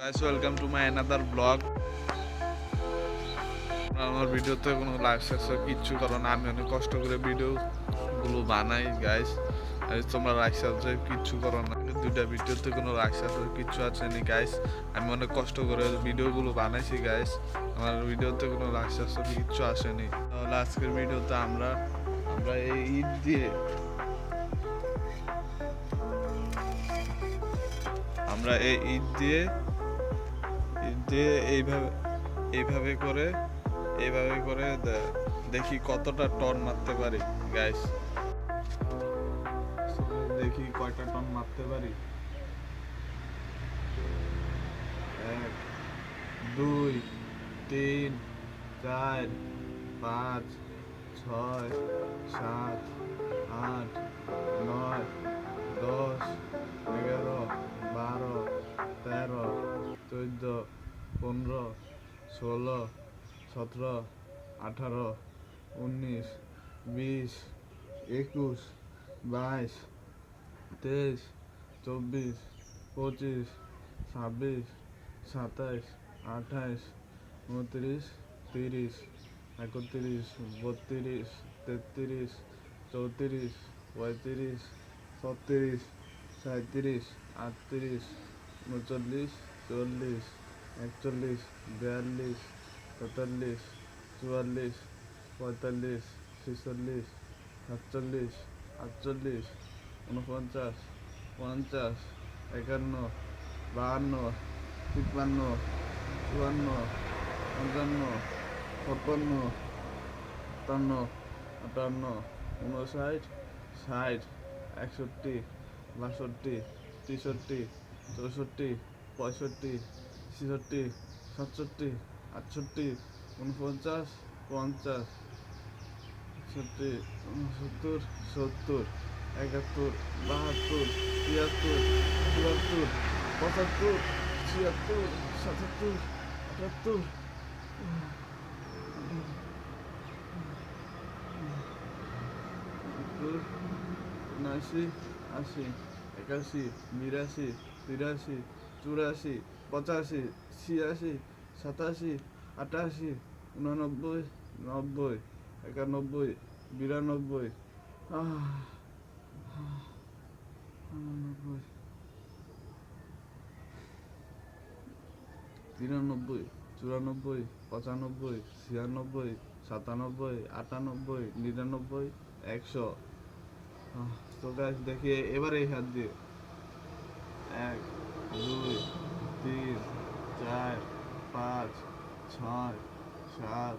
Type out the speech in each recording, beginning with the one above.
Guys welcome to my another blog আমার ভিডিওতে কোনো লাইভ সাবস্ক্রাইব কিচ্ছু করো না। আমি অনেক কষ্ট করে ভিডিও গুলো বানাই গাইস তোমরা লাইক সাবস্ক্রাইব কিচ্ছু করো না। দুইটা ভিডিওতে কোনো লাইক সাবস্ক্রাইব কিচ্ছু আসেনি গাইস আমি অনেক কষ্ট করে ভিডিওগুলো বানাইছি গাইস আমার ভিডিওতে কোনো লাইক সাবস্ক্রাইব কিচ্ছু আসেনি তাহলে আজকের ভিডিওতে আমরা আমরা এই ঈদ দিয়ে আমরা এই ঈদ দিয়ে দিয়ে এইভাবে এইভাবে করে এইভাবে করে দেখি কতটা টন মারতে পারি গাইস দেখি কয়টা টন মারতে পারি। এক, দুই, তিন, চার, পাঁচ, ছয়, সাত, আট, নয়, দশ, এগারো, বারো, তেরো, চোদ্দ পনেরো, ষোলো, সতেরো, আঠারো, উনিশ, বিশ, একুশ, বাইশ, তেইশ, চব্বিশ, পঁচিশ, ছাব্বিশ, সাতাইশ, আঠাইশ, উনত্রিশ, তিরিশ, একত্রিশ, বত্রিশ, তেত্রিশ, চৌত্রিশ, পঁয়ত্রিশ, ছত্রিশ সাঁত্রিশ আটত্রিশ, উনচল্লিশ, চল্লিশ একচল্লিশ, বিয়াল্লিশ, তেতাল্লিশ, চুয়াল্লিশ, পঁয়তাল্লিশ, ছেচল্লিশ, সাতচল্লিশ, আটচল্লিশ উনপঞ্চাশ পঞ্চাশ, একান্ন, বাহান্ন, তিপ্পান্ন, চুয়ান্ন, পঞ্চান্ন, ছাপ্পান্ন, সাতান্ন, আটান্ন উনষাট ষাট, একষট্টি, বাষট্টি, তেষট্টি, চৌষট্টি, পঁয়ষট্টি ছেষট্টি, সাতষট্টি, আটষট্টি উনপঞ্চাশ পঞ্চাশ ষাটটি উনসত্তর সত্তর, একাত্তর, বাহাত্তর, তিয়াত্তর, চুয়াত্তর, পঁচাত্তর, ছিয়াত্তর, সাতাত্তর, আটাত্তর। উনআশি, আশি, একাশি, বিরাশি, তিরাশি, চুরাশি পঁচাশি, ছিয়াশি, সাতাশি, আটাশি উনানব্বই নব্বই, একানব্বই, বিরানব্বই উননব্বই তিরানব্বই, চুরানব্বই, পঁচানব্বই, ছিয়ানব্বই, সাতানব্বই, আটানব্বই, নিরানব্বই, একশো। তো গাছ দেখি এবারে হাত দিয়ে। এক, দুই তিন চার পাঁচ ছয় সাত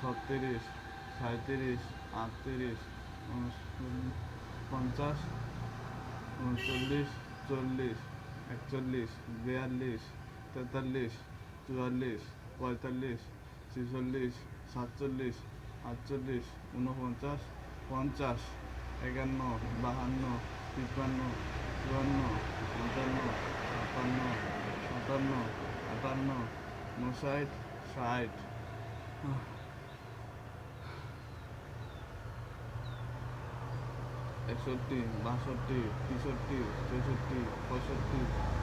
ছত্রিশ সাঁত্রিশ আটত্রিশ পঞ্চাশ, উনচল্লিশ, চল্লিশ, একচল্লিশ, বিয়াল্লিশ, তেতাল্লিশ, চুয়াল্লিশ, পঁয়তাল্লিশ, ছেচল্লিশ, সাতচল্লিশ, আটচল্লিশ উনপঞ্চাশ পঞ্চাশ, একান্ন, বাহান্ন, তিপ্পান্ন, চুয়ান্ন, পঞ্চান্ন, ছাপ্পান্ন, সাতান্ন, আটান্ন উনষাট ষাট। একষট্টি, বাষট্টি, তেষট্টি, চৌষট্টি, পঁয়ষট্টি,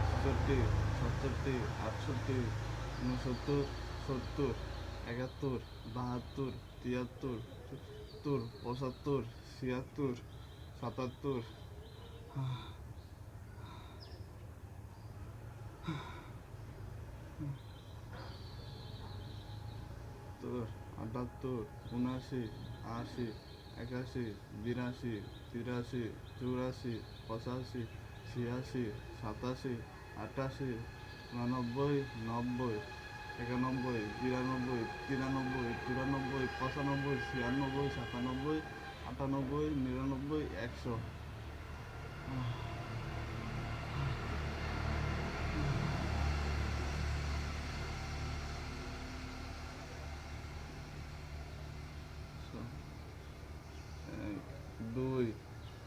ছেষট্টি, সাতষট্টি, আটষট্টি উনসত্তর সত্তর, একাত্তর, বাহাত্তর, তিয়াত্তর, সত্তর, পঁচাত্তর, ছিয়াত্তর, সাতাত্তর। আটাত্তর উনআশি আশি একাশি, বিরাশি, তিরাশি, চুরাশি, পঁচাশি, ছিয়াশি, সাতাশি, আটাশি, উননব্বই, নব্বই, একানব্বই, বিরানব্বই, তিরানব্বই, চুরানব্বই, পঁচানব্বই, ছিয়ানব্বই, সাতানব্বই, আটানব্বই, নিরানব্বই, একশো।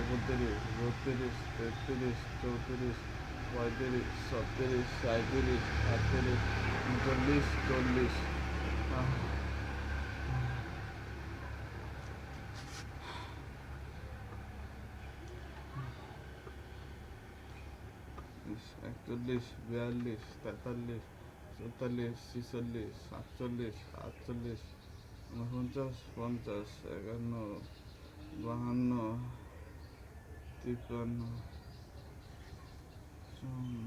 একত্রিশ, বত্রিশ, তেত্রিশ, চৌত্রিশ, পঁয়ত্রিশ, ছত্রিশ সাঁত্রিশ আটত্রিশ, উনচল্লিশ, চল্লিশ। একচল্লিশ, বিয়াল্লিশ, তেতাল্লিশ চুয়াল্লিশ ছিচল্লিশ, সাতচল্লিশ, আটচল্লিশ উনপঞ্চাশ পঞ্চাশ, একান্ন, বাহান্ন তিপ্পান্ন চুয়ান্ন